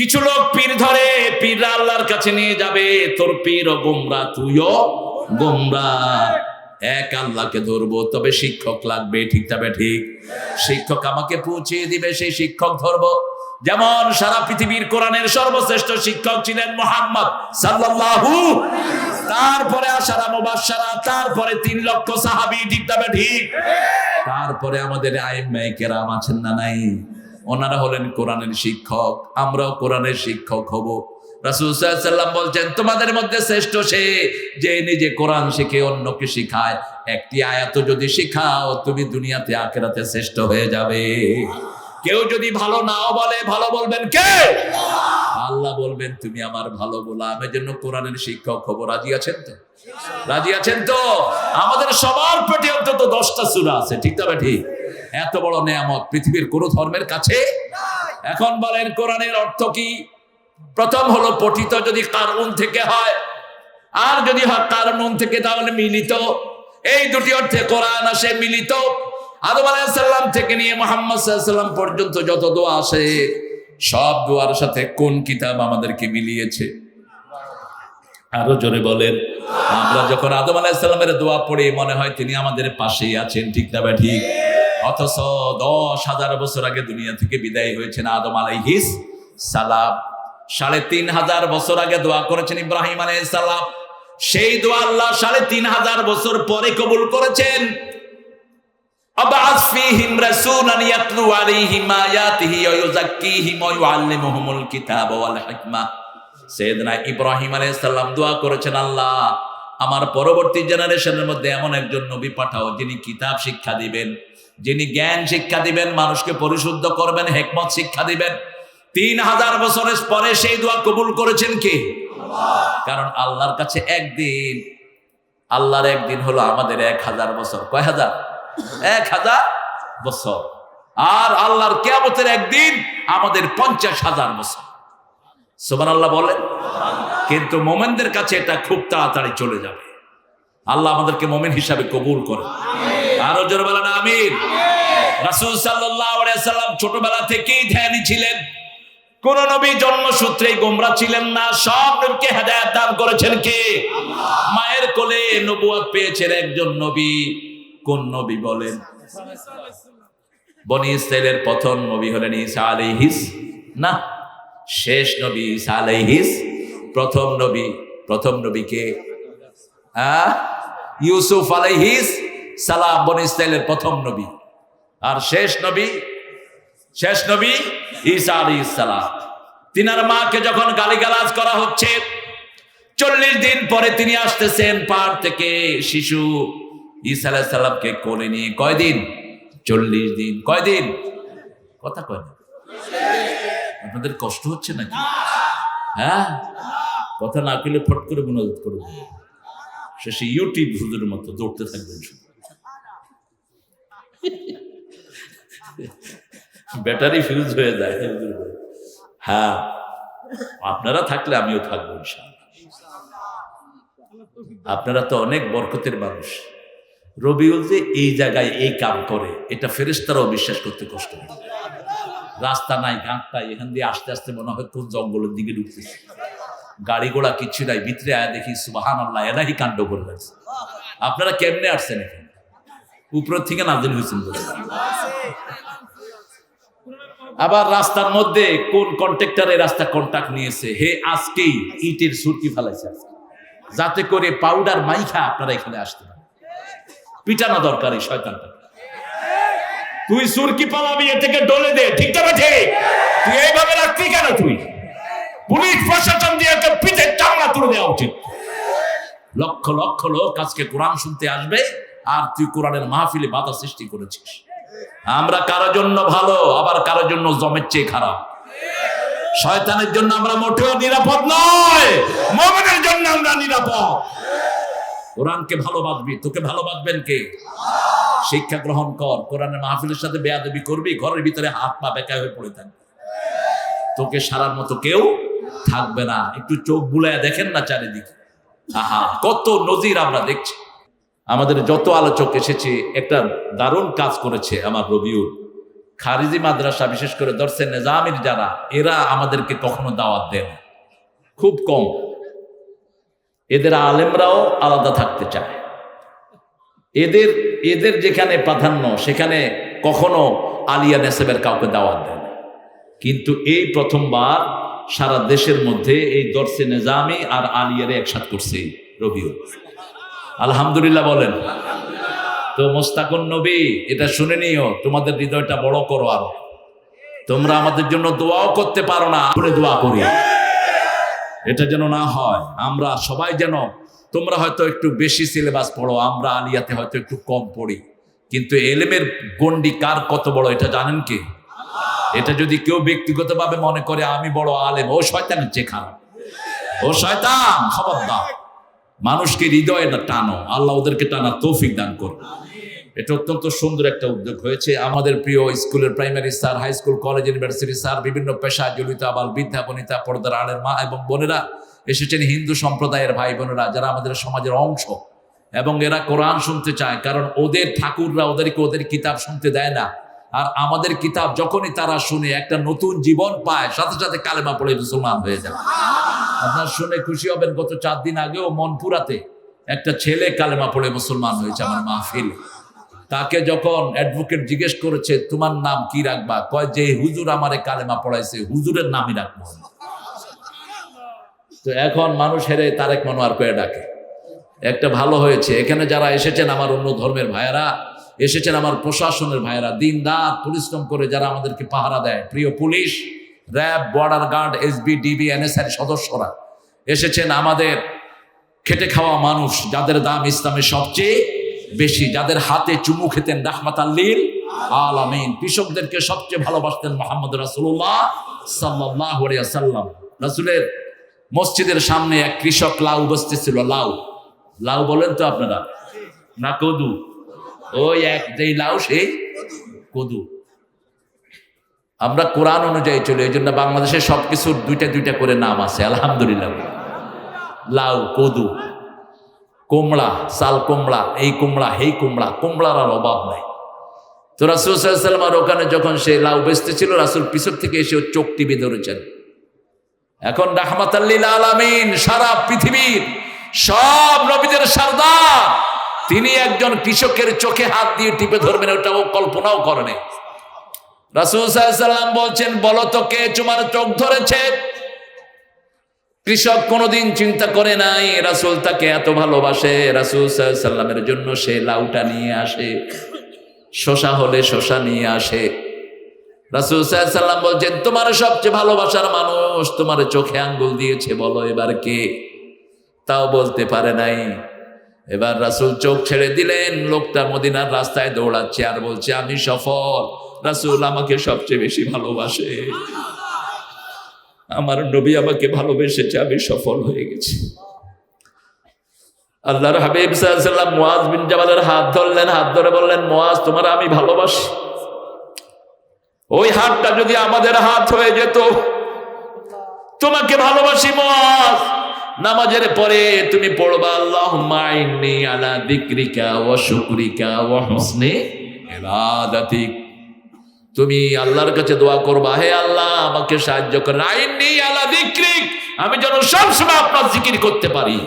কিছু লোক পীর ধরে, পীররা আল্লাহর কাছে নিয়ে যাবে। তোর পীর ও গোমরা, তুইও গোমরা। এক আল্লাহকে ধরবো, তবে শিক্ষক লাগবে, ঠিক তবে ঠিক শিক্ষক আমাকে পৌঁছিয়ে দিবে, সেই শিক্ষক ধরবো। যেমন সারা পৃথিবীর কোরআনের সর্বশ্রেষ্ঠ শিক্ষক ছিলেন মোহাম্মদ সাল্লাল্লাহু তারপরে আশারা মুবাশশারা, তারপরে তিন লক্ষ সাহাবী, ঠিক তবে ঠিক তারপরে আমাদের আইম্মায়ে কেরাম আছেন না নাই? ওনারা হলেন কোরআনের শিক্ষক, আমরাও কোরআনের শিক্ষক হব। রাসূল সাল্লাল্লাহু আলাইহি সাল্লাম বলছেন, তোমাদের মধ্যে শ্রেষ্ঠ সে যে নিজে কোরআন শিখে অন্যকে শিখায়। একটি আয়াত যদি শিখাও, তুমি দুনিয়াতে আখেরাতে শ্রেষ্ঠ হয়ে যাবে। কেউ যদি ভালো নাও বলে, ভালো বলবেন কে? আল্লাহ বলবেন, তুমি আমার ভালো গোলাম। এই জন্য কোরআনের শিক্ষক হব। রাজি আছেন তো? রাজি আছেন তো? আমাদের সবার পেটে অন্তত দশটা সুরা আছে, ঠিক তবে ঠিক? এত বড় নেয়ামত পৃথিবীর কোন ধর্মের কাছে? এখন বলেন, কোরআনের অর্থ কি? প্রথম হলো পঠিত যদি কারুন থেকে হয়, আর যদি হয় কারুন থেকে তাহলে মিলিত। এই দুটি অর্থে কোরআন আসে মিলিত। আদম আলাইসাল্লাম থেকে নিয়ে মোহাম্মদ পর্যন্ত যত দোয়া আসে, সব দোয়ার সাথে কোন কিতাব আমাদেরকে মিলিয়েছে? আরও জোরে বলেন। আমরা যখন আদম আলাইসাল্লামের দোয়া পড়ি, মনে হয় তিনি আমাদের পাশেই আছেন, ঠিক না বা ঠিক। অথচ দশ হাজার বছর আগে দুনিয়া থেকে বিদায় হয়েছেন আদম আলাইহিস সালাম। সাড়ে তিন হাজার বছর আগে দোয়া করেছেন ইব্রাহিম আলাইহিস সালাম সেই দোয়া আল্লাহ সাড়ে তিন হাজার বছর পরে কবুল করেছেন। আমার পরবর্তী জেনারেশনের মধ্যে এমন একজন নবী পাঠাও যিনি কিতাব শিক্ষা দিবেন। যিনি জ্ঞান শিক্ষা দিবেন, মানুষকে পরিশুদ্ধ করবেন, হেকমত শিক্ষা দিবেন। তিন হাজার বছরের পরে সেই দোয়া কবুল করেছেন কে? কারণ আল্লাহর কাছে একদিন, আল্লাহর একদিন হলো আমাদের এক হাজার বছর। কয় হাজার? এক হাজার বছর। আর আল্লাহর কেয়ামতের একদিন আমাদের পঞ্চাশ হাজার বছর। সোমান আল্লাহ বলেন? কিন্তু মোমেনদের কাছে এটা খুব তাড়াতাড়ি চলে যাবে। আল্লাহ আমাদেরকে মোমেন হিসাবে কবুল করে আরও জোরে বলেন আমির রাসূল সাল্লাল্লাহু সাল্লাম ছোটবেলা থেকেই ধ্যানী ছিলেন। কোন নবী জন্মসূত্রেই গোমরা ছিলেন না, সব নবীকে হেদায়েত দান করেছেন কে? মায়ের কোলে নবুয়ত পেয়েছেন একজন নবী। কোন নবী বলেন? বনি ইসরায়েলের প্রথম নবী হলেন ঈসা আলাইহিস, না, শেষ নবী ঈসা আলাইহিস। প্রথম নবী, প্রথম নবীকে ইউসুফ আলাইহিস সালাম, বনি ইসরায়েলের প্রথম নবী। আর শেষ নবী শেষ নবী ঈসা আলাইহিস সালাম। তিনার মাকে যখন গালিগালাজ করা হচ্ছে, চল্লিশ দিন পরে তিনি আসতেছেন পাহাড় থেকে শিশু ঈসা আলাইহিস সালামকে কোলে নিয়ে। কয়দিন? চল্লিশ দিন। কয়দিন? কথা কয় না। আপনাদের কষ্ট হচ্ছে নাকি? হ্যাঁ? কথা না কইলে ফট করে মনোযোগ করে দেবে শেষে ইউটিউব হুজুরের মতো দৌড়তে থাকবেন শুধু। ব্যাটারি ফিউজ হয়ে যায়। হ্যাঁ আপনারা থাকলে আমিও থাকব আপনারা তো অনেক বরকতের মানুষ। রবিউল যে এই জায়গায় এই কাম করে, এটা ফেরেস্তারাও বিশ্বাস করতে কষ্ট হয়। রাস্তা নাই, গাঁট নাই, এখান দিয়ে আস্তে আস্তে মনে হয় কোন জঙ্গলের দিকে ঢুকতেছে। গাড়ি ঘোড়া কিচ্ছু নাই, ভিতরে আয়া দেখি সুবাহান আল্লাহ এরাই কাণ্ড করে রাখছে। আপনারা কেমনে আসছেন এখানে? উপর থেকে নাজিল হয়েছেন। আবার রাস্তার মধ্যে কোন কন্ট্রাক্টরে রাস্তা কন্ট্রাক্ট নিয়েছে? হে আজকেই ইটের সুরকি ফেলাইছে যাতে করে পাউডার মাইখা আপনারা এখানে আসতে পারেন। পিটানো দরকার এই শয়তানটা। তুই সুরকি পালাবি এ থেকে ডলে দে, ঠিক না ঠিক তুই এইভাবে রাখবি কেন তুই? পুলিশ প্রশাসন দিয়ে ওকে পিঠে চামড়া তুলে দেওয়া উচিত। লক্ষ লক্ষ লোক আজকে কোরআন শুনতে আসবে, আর তুই কোরআনের মাহফিলে বাধা সৃষ্টি করেছিস। আমরা কারও জন্য ভালো, আবার কারও জন্য জমের চেয়ে খারাপ। শয়তানের জন্য আমরা মোটেও নিরাপদ নয়, মোমেনের জন্য আমরা নিরাপদ। কোরআনকে ভালোবাসবি, তোকে ভালোবাসবেন কে? শিক্ষা গ্রহণ কর কোরআনের মাহফিলের সাথে বেয়াদবি করবি, ঘরের ভিতরে হাত পা বেকা হয়ে পড়ে থাকবে। তোকে সারার মতো কেউ থাকবে না, একটু চোখ বুলায় দেখেন না চারিদিকে। আহা, কত নজির আমরা দেখছি। আমাদের যত আলোচক এসেছে, একটা দারুণ কাজ করেছে আমার রবিউল। খারিজি মাদ্রাসা, বিশেষ করে দর্শে নেজামির যারা, এরা আমাদেরকে কখনো দাওয়াত দেন। খুব কম। এদের আলেমরাও আলাদা থাকতে চায়। এদের এদের যেখানে প্রাধান্য, সেখানে কখনো আলিয়া নেসেবের কাউকে দাওয়াত দেয় না। কিন্তু এই প্রথমবার সারা দেশের মধ্যে এই দর্শে নেজামি আর আলিয়ারে একসাথ করছে রবিউল। আলহামদুলিল্লাহ বলেন। তো মোস্তাকুন নবী, এটা শুনে নিও, তোমাদের হৃদয়টা বড় করো আরও। তোমরা আমাদের জন্য দোয়াও করতে পারো না করে দোয়া করি এটা যেন না হয়, আমরা সবাই যেন, তোমরা হয়তো একটু বেশি সিলেবাস পড়ো, আমরা আলিয়াতে হয়তো একটু কম পড়ি। কিন্তু এলেমের গন্ডি কার কত বড়, এটা জানেন কি? এটা যদি কেউ ব্যক্তিগতভাবে মনে করে, আমি বড় আলেম, ও শয়তানের খারাপ। ও শয়তান, খবরদার। মানুষকে হৃদয়ে টানো, আল্লাহ ওদেরকে টানা তৌফিক দান করুন। এটা অত্যন্ত সুন্দর একটা উদ্যোগ হয়েছে। আমাদের প্রিয় স্কুলের primary sir, high school, college, university sir, বিভিন্ন পেশা জড়িত আবাল বিদ্যা বনিতা, পর্দার আলের মা এবং বোনেরা এসেছেন হিন্দু সম্প্রদায়ের ভাই বোনেরা, যারা আমাদের সমাজের অংশ। এবং এরা কোরআন শুনতে চায়, কারণ ওদের ঠাকুররা ওদেরকে ওদের কিতাব শুনতে দেয় না। আর আমাদের কিতাব যখনই তারা শুনে একটা নতুন জীবন পায়, সাথে সাথে কালেমা পড়ে মুসলমান হয়ে যায়। আপনার শুনে খুশি হবেন, গত চার দিন আগেও মনপুরাতে একটা ছেলে কালেমা পড়ে মুসলমান হয়েছে, আমার মাহফিলে। তাকে যখন অ্যাডভোকেট জিজ্ঞেস করেছে, তোমার নাম কি রাখবা? কয়, যে হুজুর আমারে কালেমা পড়াইছে, হুজুরের নামই রাখব তো এখন মানুষ হেরে তারেক মনোয়ার কয়ে ডাকে। একটা ভালো হয়েছে। এখানে যারা এসেছেন আমার অন্য ধর্মের ভাইয়েরা, এসেছেন আমার প্রশাসনের ভাইয়েরা দিন রাত পরিশ্রম করে যারা আমাদেরকে পাহারা দেয়, প্রিয় police RAB, border guard SB DB NSR সদস্যরা এসেছেন আমাদের খেটে খাওয়া মানুষ, যাদের দাম ইসলামের সবচেয়ে বেশি, যাদের হাতে চুমু খেতেন রাহমাত আল্লিল আলামিন। কৃষকদেরকে সবচেয়ে ভালোবাসতেন মোহাম্মদ রাসুল্লাহ সাল্লাহ সাল্লাম রাসুলের মসজিদের সামনে এক কৃষক লাউ বসতে ছিল, লাউ। লাউ বলেন তো আপনারা? না, কদু। ওই এক, যেই লাউ, সেই কদু। আমরা কোরআন অনুযায়ী চলি, এই জন্য বাংলাদেশের সবকিছুর দুইটা দুইটা করে নাম আছে, আলহামদুলিল্লাহ। লাউ, কদু, কোমড়া সাল কোমড়া, এই কোমড়া হেই কোমড়া, কোমড়ার আর অভাব নাই। তো রাসুল সাল্লাম আর ওখানে যখন সে লাউ বেচতে ছিল, রাসুল পিছর থেকে এসে ওর চোখ টিপে ধরেছেন। এখন রাহমাতাল্লিল আলামিন, সারা পৃথিবীর সব নবীদের সারদা তিনি একজন কৃষকের চোখে হাত দিয়ে টিপে ধরবেন ওটা ও কল্পনাও করেনি রাসুল সাল্লাম বলছেন, বলো তো কে তোমার চোখ ধরেছে? কৃষক কোনোদিন চিন্তা করে নাই, রাসুল তাকে এত ভালোবাসে, রাসুল সাল্লামের জন্য সে লাউটা নিয়ে আসে শশা হলে শশা নিয়ে আসে। রাসুল সাল্লাম বলছেন, তোমার সবচেয়ে ভালোবাসার মানুষ তোমার চোখে আঙ্গুল দিয়েছে, বলো এবার কে? তাও বলতে পারে নাই। এবার রাসুল চোখ ছেড়ে দিলেন, লোকটা মদিনার রাস্তায় দৌড়াচ্ছে আর বলছে, আমি সফল। রাসুল আমাকে সবচেয়ে বেশি ভালোবাসে। আমার নবী আমাকে ভালোবেসেছে, আমি সফল হয়ে গেছি। আল্লাহর হাবিব সাল্লাম মোয়াজ বিন জাবালের হাত ধরলেন, হাত ধরে বললেন মোয়াজ তোমার আমি ভালোবাসি। ওই হাতটা যদি আমাদের হাত হয়ে যেত, তোমাকে ভালোবাসি মোয়াজ নামাজের পরে তুমি পড়বা আল্লাহ মাইনি আলা দিক্রিকা ও শুক্রিকা ও হসনে ইবাদাতিক তুমি আল্লাহর কাছে দোয়া করবা, হে আল্লাহ, আমাকে সাহায্য করেন আইনি আলা দিক্রিক আমি যেন সবসময় আপনার জিকির করতে পারি।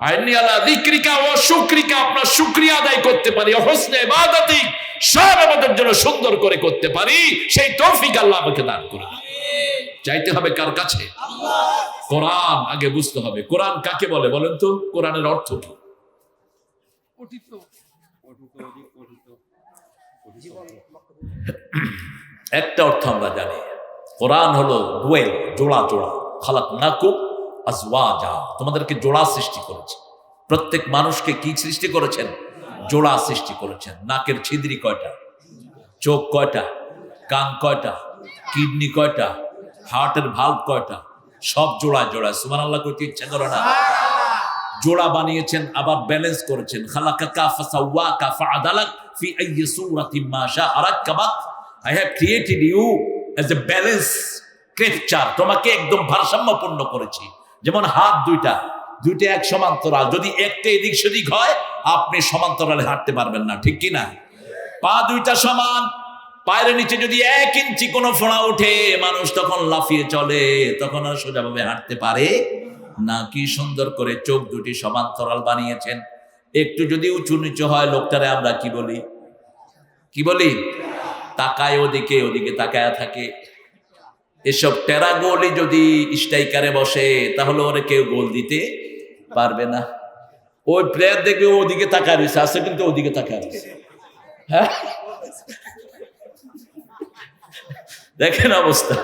আইনি আলা দিক্রিকা ও শুক্রিকা, আপনার শুক্রিয়া আদায় করতে পারি। হসনে ইবাদাতি, সব আমাদের জন্য সুন্দর করে করতে পারি। সেই তৌফিক আল্লাহ আমাকে দান করে। চাইতে হবে কার কাছে? কোরআন আগে বুঝতে হবে। কোরআন কাকে বলে বলেন তো? কোরআনের অর্থ কি? একটা অর্থ আমরা জানি। কোরআন হলো ডুয়েল জোড়া জোড়া। খালাক নাকুব আজওয়াজা। তোমাদেরকে জোড়া সৃষ্টি করেছে। প্রত্যেক মানুষকে কি সৃষ্টি করেছেন? জোড়া সৃষ্টি করেছেন। নাকের ছিদ্রি কয়টা? চোখ কয়টা? কান কয়টা? কিডনি কয়টা? হার্টের ভাল্ব কয়টা? সব জোড়া জোড়া সুমান আল্লাহ করতে ইচ্ছা করে না? জোড়া বানিয়েছেন আবার ব্যালেন্স করেছেন। খালাকাকা ফাসাওয়াকা ফাআদালাক ফি আইয়ি সূরাতিন মা শাআ রাক্কাবাক I have created you as a balance creature তোমাকে একদম ভারসাম্যপূর্ণ করেছি। যেমন হাত দুইটা দুইটা এক সমান্তরাল। যদি একটা এদিক সেদিক হয় আপনি সমান্তরালে হাঁটতে পারবেন না। ঠিক কি না পা দুইটা সমান পায়ের নিচে যদি এক ইঞ্চি কোনো ফোঁড়া ওঠে, মানুষ তখন লাফিয়ে চলে, তখন আর সোজাভাবে হাঁটতে পারে না। কি সুন্দর করে চোখ দুটি সমান্তরাল বানিয়েছেন। একটু যদি উঁচু নিচু হয়, লোকটারে আমরা কি বলি? কি বলি? তাকায় ওদিকে ওদিকে তাকায় থাকে। এসব টেরা গোলই যদি স্ট্রাইকারে বসে, তাহলে ওরে কেউ গোল দিতে পারবে না। ওই প্লেয়ার দেখবে ওদিকে তাকায় রয়েছে, আছে কিন্তু ওদিকে তাকায় রয়েছে। হ্যাঁ? দেখেন অবস্থা।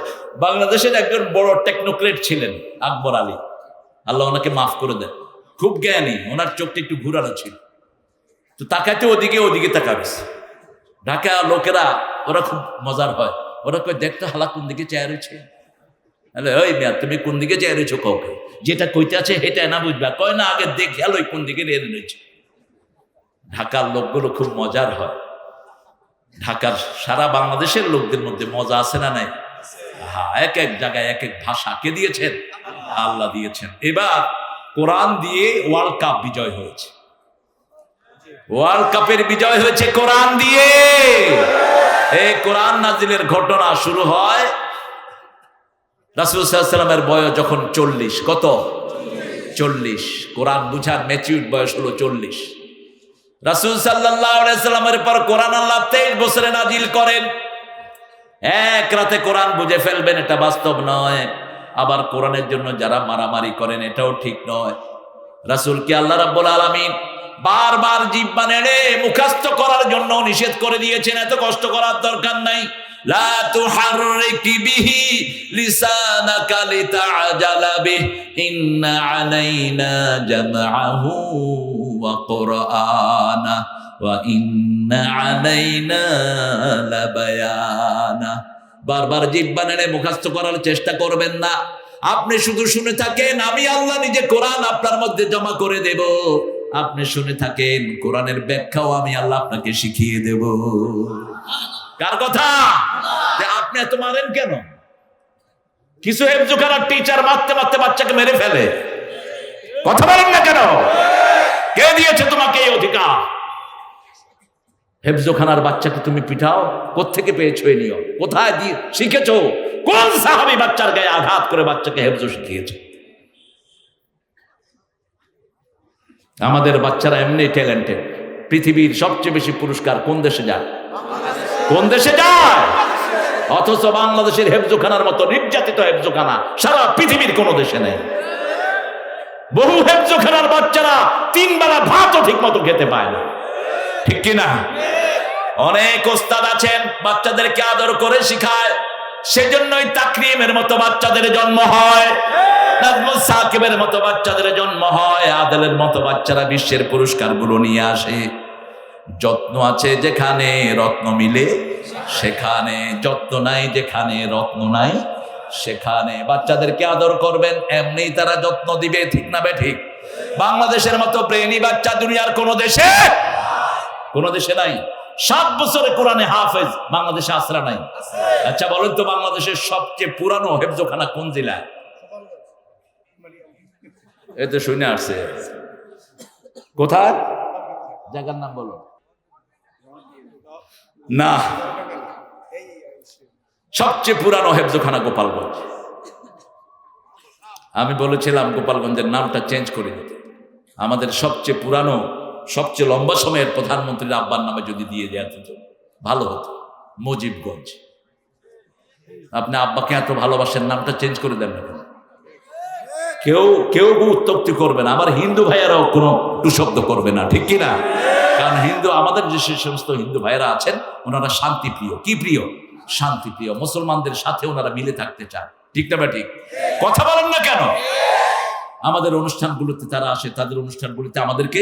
বাংলাদেশের একজন বড় টেকনোক্রেট ছিলেন, আকবর আলী। আল্লাহ ওনাকে মাফ করে দেন। খুব জ্ঞানী, ওনার চোখটা একটু ঘুরানো ছিল। তো তাকাতে ওদিকে ওদিকে তাকাবেছে ঢাকা লোকেরা, ওরা খুব মজার হয়। ওরা কই দেখতে হালা, কোন দিকে চেয়ার হয়েছে হ্যালো ওই তুমি কোন দিকে চেয়ার হয়েছো কাউকে যেটা কইতে আছে সেটা না বুঝবা। কয় না, আগে দেখে আলোই কোন দিকে রেল রয়েছে। ঢাকার লোকগুলো খুব মজার হয়। ঢাকার সারা বাংলাদেশের লোকদের মধ্যে মজা আছে না নাই? হ্যাঁ এক এক জায়গায় এক এক ভাষা। কে দিয়েছেন? আল্লাহ দিয়েছেন। এবার কোরআন দিয়ে ওয়ার্ল্ড কাপ বিজয় হয়েছে। ওয়ার্ল্ড কাপের বিজয় হয়েছে কোরআন দিয়ে। এই কোরআন নাজিলের ঘটনা শুরু হয় রাসুল সাল্লামের বয়স যখন চল্লিশ। কত? চল্লিশ। কোরআন বুঝার ম্যাচিউর বয়স হলো চল্লিশ। রাসুল সাল্লামের পর কোরআন আল্লাহ তেইশ বছরে নাজিল করেন। এক রাতে কোরআন বুঝে ফেলবেন, এটা বাস্তব নয়। আবার কোরআনের জন্য যারা মারামারি করেন, এটাও ঠিক নয়। রাসুলকে আল্লাহ রাব্বুল আলামিন বারবার জিব্বা নেড়ে মুখাস্ত করার জন্য নিষেধ করে দিয়েছেন? এত কষ্ট করার দরকার নাই। লা ওয়া ইন্না আলাইনা লাবায়ানা বারবার জিব্বা নেড়ে মুখাস্ত করার চেষ্টা করবেন না। আপনি শুধু শুনে থাকেন, আমি আল্লাহ নিজে কোরআন আপনার মধ্যে জমা করে দেব। আপনি শুনে থাকেন, কোরআনের ব্যাখ্যাও আমি আল্লাহ আপনাকে শিখিয়ে দেব। কার কথা? আপনি এত মারেন কেন? কিছু হেফজুখানার টিচার মারতে মারতে বাচ্চাকে মেরে ফেলে। কথা বলেন না কেন? কে দিয়েছে তোমাকে এই অধিকার? হেফজোখানার বাচ্চাকে তুমি পিঠাও কোত্থেকে পেয়েছ এই নিয়ম? কোথায় দিয়ে শিখেছো? কোন সাহাবি বাচ্চার গায়ে আঘাত করে বাচ্চাকে হেফজো শিখিয়েছে? আমাদের বাচ্চারা এমনি ট্যালেন্টেড পৃথিবীর সবচেয়ে বেশি পুরস্কার কোন দেশে যায়? কোন দেশে যায়? অথচ বাংলাদেশের হেফজোখানার মতো নির্যাতিত হেফজোখানা সারা পৃথিবীর কোনো দেশে নেই। বহু হেফজোখানার বাচ্চারা তিন বেলা ভাতও ঠিক মতো খেতে পায় না। ঠিক কিনা? অনেক ওস্তাদ আছেন, বাচ্চাদেরকে আদর করে শিখায়। সেজন্যই তাকরিমের মতো বাচ্চাদের জন্ম হয়। নাজমুল সাকিবের মতো বাচ্চাদের জন্ম হয়। আদেলের মতো বাচ্চারা বিশ্বের পুরস্কারগুলো নিয়ে আসে। যত্ন আছে যেখানে, রত্ন মিলে সেখানে। যত্ন নাই যেখানে, রত্ন নাই সেখানে বাচ্চাদেরকে আদর করবেন এমনি তারা যত্ন দিবে, ঠিক না বে ঠিক? বাংলাদেশের মতো প্রেমী বাচ্চা দুনিয়ার কোন দেশে কোন দেশে নাই। সাত বছরে কোরআনে হাফেজ, বাংলাদেশে আসরা নাই। আচ্ছা বলেন তো বাংলাদেশের সবচেয়ে পুরানো হেফজোখানা কোন জেলায় এই তো শুনে আসছে। কোথায়? জায়গার নাম বলো। না। সবচেয়ে পুরানো হেফজোখানা গোপালগঞ্জ। আমি বলেছিলাম গোপালগঞ্জের নামটা চেঞ্জ করে দিতে। আমাদের সবচেয়ে পুরানো, সবচেয়ে লম্বা সময়ের প্রধানমন্ত্রীর আব্বার নামে যদি দিয়ে দেওয়া যেত, ভালো হতো। মুজিবগঞ্জ। আপনি আব্বাকে এত ভালোবাসেন, নামটা চেঞ্জ করে দেন না কেউ কেউ উত্তপ্তি করবে না। আমার হিন্দু ভাইয়েরাও কোনো টুশব্দ করবে না, ঠিক কি না কারণ হিন্দু, আমাদের যে সমস্ত হিন্দু ভাইয়েরা আছেন, ওনারা শান্তি প্রিয় কি প্রিয়? শান্তি প্রিয় মুসলমানদের সাথে ওনারা মিলে থাকতে চান। ঠিক না বা ঠিক? কথা বলেন না কেন? আমাদের অনুষ্ঠানগুলোতে তারা আসে, তাদের অনুষ্ঠানগুলিতে আমাদেরকে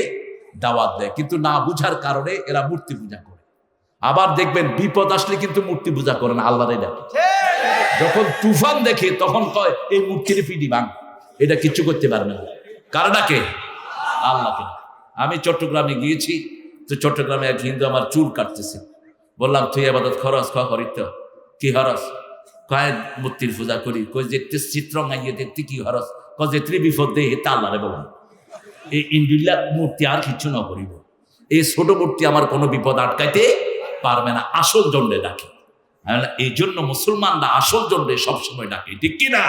দাওয়াত দেয়। কিন্তু না বুঝার কারণে এরা মূর্তি পূজা করে। আবার দেখবেন বিপদ আসলে কিন্তু মূর্তি পূজা করে না ডাকে। যখন তুফান দেখে তখন কয়, এই মূর্তির পিডি ভাঙ, এটা কিচ্ছু করতে পারবে না। কার ডাকে? আল্লাহকে আমি চট্টগ্রামে গিয়েছি, তো চট্টগ্রামে এক হিন্দু আমার চুল কাটতেছে। বললাম, তুই আবাদত খরচ, খ হরিত কি হরস কয়, মূর্তির পূজা করি। কই যে চিত্র মাইয়ে দেখতে কি হরস ক যে ত্রিবিপদ দেহে তা আল্লাহরে বললাম এই ইন্ডিল্লা মূর্তি আর কিচ্ছু না করিব। এই ছোট মূর্তি আমার কোনো বিপদ আটকাইতে পারবে না, আসল জন্যে ডাকে। এই জন্য মুসলমানরা আসল জন্য সবসময় ডাকে, ঠিক কিনা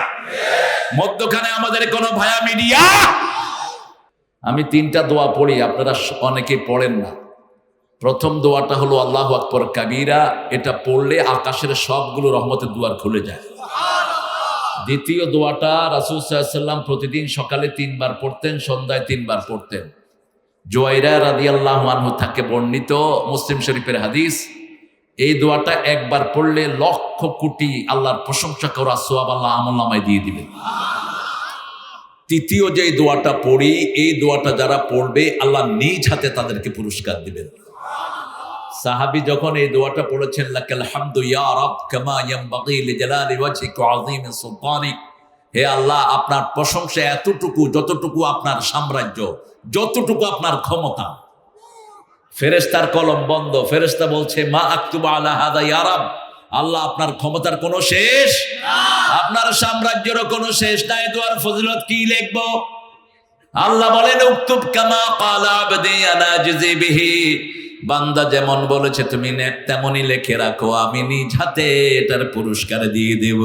মধ্যখানে আমাদের কোনো ভায়া মিডিয়া? আমি তিনটা দোয়া পড়ি, আপনারা অনেকে পড়েন না। প্রথম দোয়াটা হলো আল্লাহ আকবর কাবিরা এটা পড়লে আকাশের সবগুলো রহমতের দুয়ার খুলে যায়। দ্বিতীয় দোয়াটা রাসুল সাল্লাম প্রতিদিন সকালে তিনবার পড়তেন সন্ধ্যায় তিনবার পড়তেন। জোয়াইরা রাদি আল্লাহ আনহু থাকে বর্ণিত মুসলিম শরীফের হাদিস এই দোয়াটা একবার পড়লে লক্ষ কোটি আল্লাহর প্রশংসা করা সোয়াব আল্লাহ আমল দিয়ে দিবেন। তৃতীয় যে দোয়াটা পড়ি এই দোয়াটা যারা পড়বে আল্লাহ নিজ হাতে তাদেরকে পুরস্কার দিবেন। সাহাবি যখন এই দোয়াটা পড়েছেন, লাকাল হে আল্লাহ, আপনার প্রশংসা এতটুকু যতটুকু আপনার সাম্রাজ্য, যতটুকু আপনার ক্ষমতা। ফেরেশতার কলম বন্ধ। ফেরেশতা বলছে, মা আক্তুবা আলা হাদা ইয়া আল্লাহ, আপনার ক্ষমতার কোনো শেষ? আপনার সাম্রাজ্যেরও কোনো শেষ নাই। দোয়ার ফজিলত কি লিখব? আল্লাহ বলেন, উক্তুব কামা কালা আবদি আনা বিহি। বান্দা যেমন বলেছে, তুমি তেমনই লেখে রাখো, আমি নিজ হাতে এটার পুরস্কার দিয়ে দেব।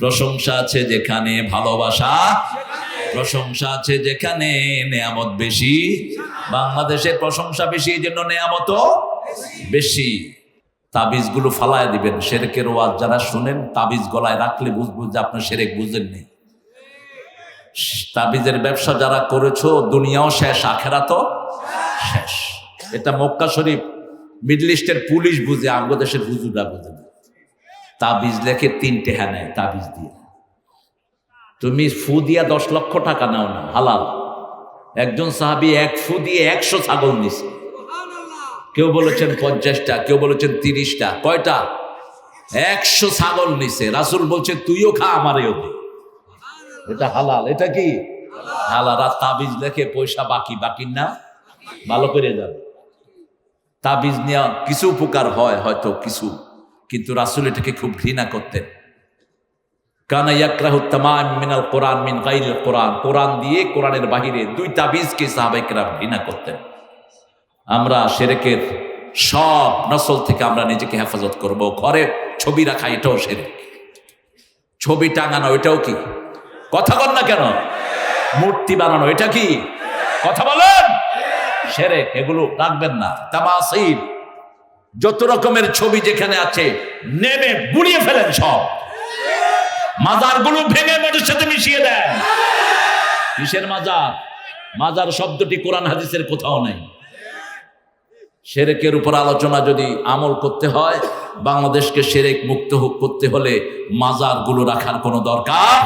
প্রশংসা আছে যেখানে ভালোবাসা, প্রশংসা আছে যেখানে নেয়ামত বেশি। বাংলাদেশে প্রশংসা বেশি, এই জন্য নেয়ামত বেশি। তাবিজগুলো ফালায় দিবেন সেরেকের ওয়াজ যারা শুনেন, তাবিজ গলায় রাখলে বুঝব যে আপনার সেরেক বুঝেননি তাবিজের ব্যবসা যারা করেছ, দুনিয়াও শেষ আখেরা তো এটা মক্কা শরীফ, মিডল ইস্টের পুলিশ বুঝে আমগো দেশের হুজুরা বুঝে না। তাবিজ লেখে তিনটে হ্যাঁ নেয় তাবিজ দিয়ে। তুমি ফু দিয়া দশ লক্ষ টাকা নাও না, হালাল। একজন সাহাবি এক ফু দিয়ে একশো ছাগল নিছে। কেউ বলেছেন পঞ্চাশটা, কেউ বলেছেন তিরিশটা, কয়টা? একশো ছাগল নিছে। রাসুল বলছে, তুইও খা, আমারেও দে। এটা হালাল, এটা কি? হালাল। আর তাবিজ লেখে পয়সা বাকি বাকি না ভালো করে যাবে তাবিজ নেওয়া কিছু উপকার হয়, হয়তো কিছু। কিন্তু রাসুল এটাকে খুব ঘৃণা করতেন। কানা ইয়াকরাহু তামাম মিনাল কোরআন মিন গাইরিল কোরআন। কোরআন দিয়ে কোরআনের বাহিরে দুই তাবিজকে সাহাবাইকরা ঘৃণা করতেন। আমরা সেরেকের সব নসল থেকে আমরা নিজেকে হেফাজত করব। ঘরে ছবি রাখা, এটাও সেরেক। ছবি টাঙানো, এটাও কি? কথা বল না কেন? মূর্তি বানানো, এটা কি? কথা বলেন! সেরেক এগুলো রাখবেন না। তামাসির যত রকমের ছবি যেখানে আছে, নেমে গুড়িয়ে ফেলেন সব। মাজারগুলো ভেঙে মদের সাথে মিশিয়ে দেন। কিসের মাজার? মাজার শব্দটি কোরআন হাদিসের কোথাও নেই। সেরেকের উপর আলোচনা যদি আমল করতে হয়, বাংলাদেশকে সেরেক মুক্ত করতে হলে মাজারগুলো রাখার কোনো দরকার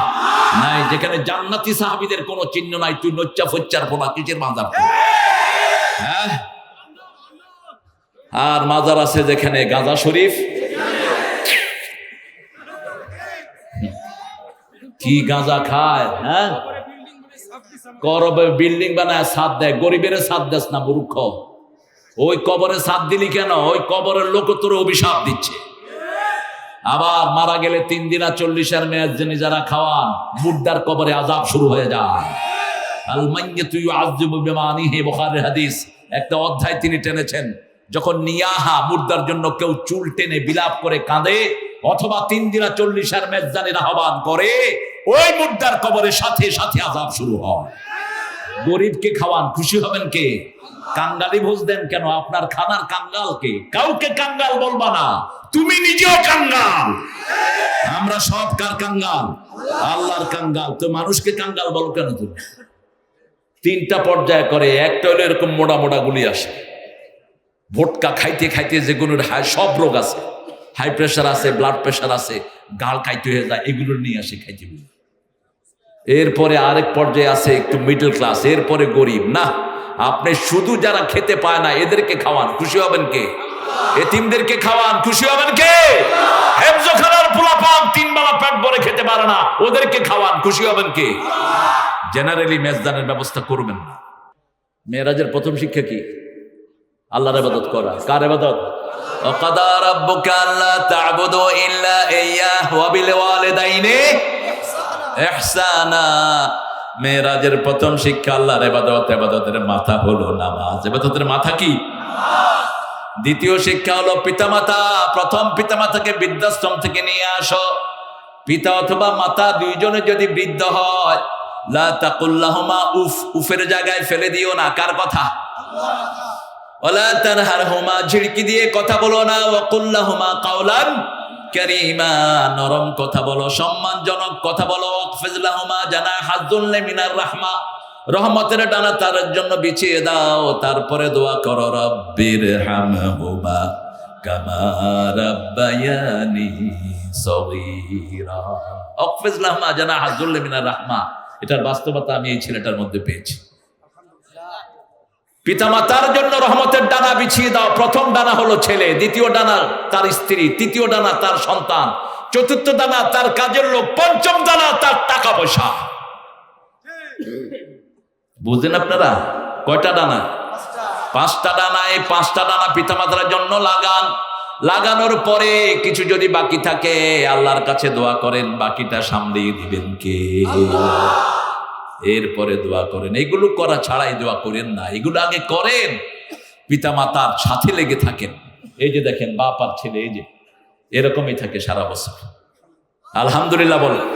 নাই। যেখানে জান্নাতি সাহাবিদের কোনো চিহ্ন নাই, তুই নচ্চা ফচ্চার পোনা কিসের মাজার? হ্যাঁ? আর মাজার আছে যেখানে গাজা শরীফ? কি গাঁজা খায় হ্যাঁ? করবে বিল্ডিং বানায় সাদ দেয়। গরিবের সাদ দেস না, মূর্খ। ওই কবরে সাদ দিলি কেন? ওই কবরের লোক তোর অভিশাপ দিচ্ছে। আবার মারা গেলে তিন দিন আর চল্লিশের মেয়াজ যারা খাওয়ান, মুর্দার কবরে আজাব শুরু হয়ে যায়। একটা অধ্যায় তিনি টেনেছেন। যখন নিয়াহা, মুর্দার জন্য কেউ চুল টেনে বিলাপ করে কাঁদে, অথবা তিন দিনা চল্লিশের মেজদানের আহ্বান করে, ওই কবরের সাথে সাথে আজাব শুরু হয়। গরিবকে খাওয়ান, খুশি হবেন কে? কাঙ্গালি ভোজ দেন কেন? আপনার খানার কাঙ্গাল কে? কাউকে কাঙ্গাল বলবা না। তুমি নিজেও কাঙ্গাল। আমরা সব কার কাঙ্গাল? আল্লাহর কাঙ্গাল। তো মানুষকে কাঙ্গাল বলো কেন তুমি? তিনটা পর্যায়ে করে, একটা হলো এরকম মোটা মোটা গুলি আসে। ভোটকা খাইতে খাইতে যেগুলোর হাই সব রোগ আছে। হাই প্রেশার আছে, ব্লাড প্রেশার আছে, গাল খাইতে হয়ে যায়, এগুলো নিয়ে আসে খাইতে এরপরে আরেক পর্যায়ে আছে একটু মিডল ক্লাস এরপরে গরিব। না, আপনি শুধু যারা খেতে পায় না, এদেরকে খাওয়ান, খুশি হবেন কে? এতিমদেরকে খাওয়ান খুশি হবেন কে হেফজোখানার পোলাপান তিন বেলা পেট ভরে খেতে পারে না ওদেরকে খাওয়ান খুশি হবেন কে জেনারেলি মেজদানের ব্যবস্থা করবেন না মেয়েরাজের প্রথম শিক্ষা কি আল্লাহর ইবাদত করা কার ইবাদত وقضى ربك ألا تعبدوا إلا إياه وبالوالدين ইহসানা মেয়েরাজের প্রথম শিক্ষা আল্লাহর ইবাদত ইবাদতের মাথা হলো নামাজ ইবাদতের মাথা কি দ্বিতীয় শিক্ষা হলো পিতামাতা। প্রথম পিতামাতাকে বৃদ্ধাশ্রম থেকে নিয়ে আসো। পিতা অথবা মাতা দুইজনে যদি বৃদ্ধ হয়, লা তাকুল্লাহুমা, উফ, উফের জায়গায় ফেলে দিও না। কার কথা? ঝিড়কি দিয়ে কথা বলো না। ওয়াকুল্লাহুমা কাওলান কারীমা, নরম কথা বলো, সম্মানজনক কথা বলো। জানা হাজ্জুল্লে মিনার রাহমা। রহমতের ডানা তার জন্য বিছিয়ে দাও, তারপরে দোয়া করো, রব্বির মিনার রাহমা। এটার বাস্তবতা আমি এই ছেলেটার মধ্যে পেয়েছি। পিতামাতার জন্য রহমতের ডানা বিছিয়ে দাও। প্রথম ডানা হলো ছেলে, দ্বিতীয় ডানা তার স্ত্রী, তৃতীয় ডানা তার সন্তান, চতুর্থ ডানা তার কাজের লোক, পঞ্চম ডানা তার টাকা পয়সা। বুঝলেন আপনারা? কয়টা ডানা পাঁচটা ডানা এই পাঁচটা ডানা পিতামাতার জন্য লাগান। লাগানোর পরে কিছু যদি বাকি থাকে, আল্লাহর কাছে দোয়া করেন, বাকিটা সামলিয়ে দিবেন কে? এরপরে দোয়া করেন। এগুলো করা ছাড়াই দোয়া করেন না। এগুলো আগে করেন। পিতা মাতার সাথে লেগে থাকেন। এই যে দেখেন, বাপ আর ছেলে, এই যে, এরকমই থাকে সারা বছর। আলহামদুলিল্লাহ বলেন।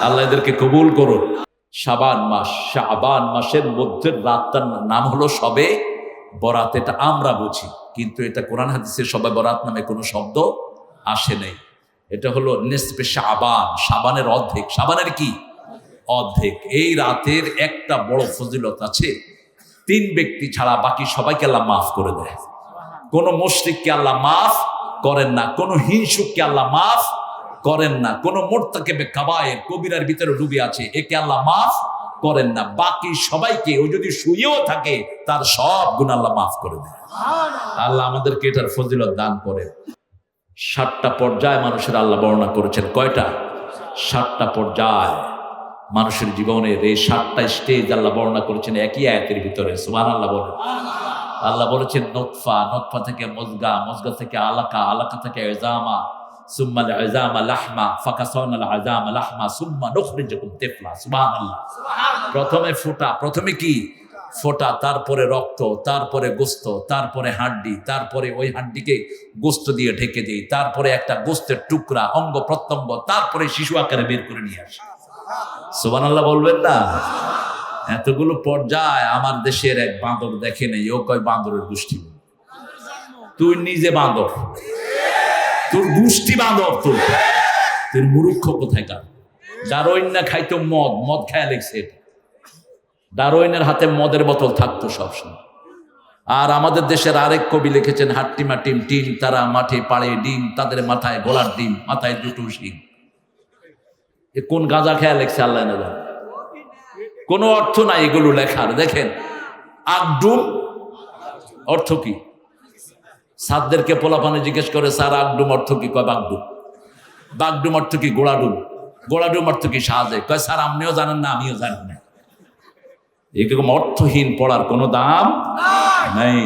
আল্লাহ এদেরকে কবুল করুন শাবান মাস, শাবান মাসের মধ্যের রাতটার নাম হলো সবে বরাত, এটা আমরা বুঝি। কিন্তু এটা কোরআন হাদিসের সবে বরাত নামে কোনো শব্দ আসে নেই। এটা হলো নেসপে শাবান সাবানের অর্ধেক। সাবানের কি? অর্ধেক। এই রাতের একটা বড় ফজিলত আছে, তিন ব্যক্তি ছাড়া বাকি সবাইকে আল্লাহ মাফ করে দেয়। কোন মুশরিককে আল্লাহ মাফ করেন না, কোন হিংসুককে আল্লাহ মাফ করেন না। কোন মোর্তাকে কাবায়ের কবিরার ভিতরে ডুবে আছে। একে আল্লাহ মাফ করেন না। বাকি সবাইকে ও যদি শুয়েও থাকে তার সব গুণ আল্লাহ মাফ করে দেয় আল্লাহ আমাদেরকে এটার ফজিলত দান করে ষাটটা পর্যায়ে মানুষের আল্লাহ বর্ণনা করেছেন। কয়টা? ষাটটা পর্যায় মানুষের জীবনের এই সাতটা স্টেজ আল্লাহ বর্ণনা করেছেন একই আয়াতের ভিতরে। সুমান আল্লাহ বলেন আল্লাহ বলেছেন নোৎফা নোৎফা থেকে মজগা মজগা থেকে আলাকা আলাকা থেকে এজামা ফাকাসন আল আজামা সুম্মা তেফলা প্রথমে ফোঁটা প্রথমে কি? ফোঁটা তারপরে রক্ত তারপরে গোস্ত তারপরে হাড্ডি তারপরে ওই হাড্ডিকে গোস্ত দিয়ে ঢেকে দিই তারপরে একটা গোস্তের টুকরা অঙ্গ প্রত্যঙ্গ তারপরে শিশু আকারে বের করে নিয়ে আসে। সোবান আল্লাহ বলবেন না? এতগুলো পর্যায় আমার দেশের এক বাঁদর দেখে নেই ও কয় বাঁদরের গোষ্ঠী। তুই নিজে বাঁদর। তোর গোষ্ঠী বাঁদর তোর। তোর মুরুক্ষ কোথায় কার ডারোইন খাইতো মদ মদ খায় লেগছে। ডারোইনের হাতে মদের বোতল থাকতো সবসময়। আর আমাদের দেশের আরেক কবি লিখেছেন হাট্টিমা টিম টিম তারা মাঠে পাড়ে ডিম, তাদের মাথায় গোলার ডিম, মাথায় দুটো শিম এ কোন গাঁজা খেয়া লেখছে আল্লাহ না কোনো অর্থ নাই এগুলো লেখার, দেখেন। আগডুম অর্থ কি? সাদদেরকে পোলাপানে জিজ্ঞেস করে স্যার আগডুম অর্থ কি? কয় বাগডুম বাগডুম অর্থ কি? গোড়াডুম গোড়াডুম অর্থ কি? সাহায্যে। কয় স্যার আপনিও জানেন না আমিও জানি না। এরকম অর্থহীন পড়ার কোনো দাম নেই।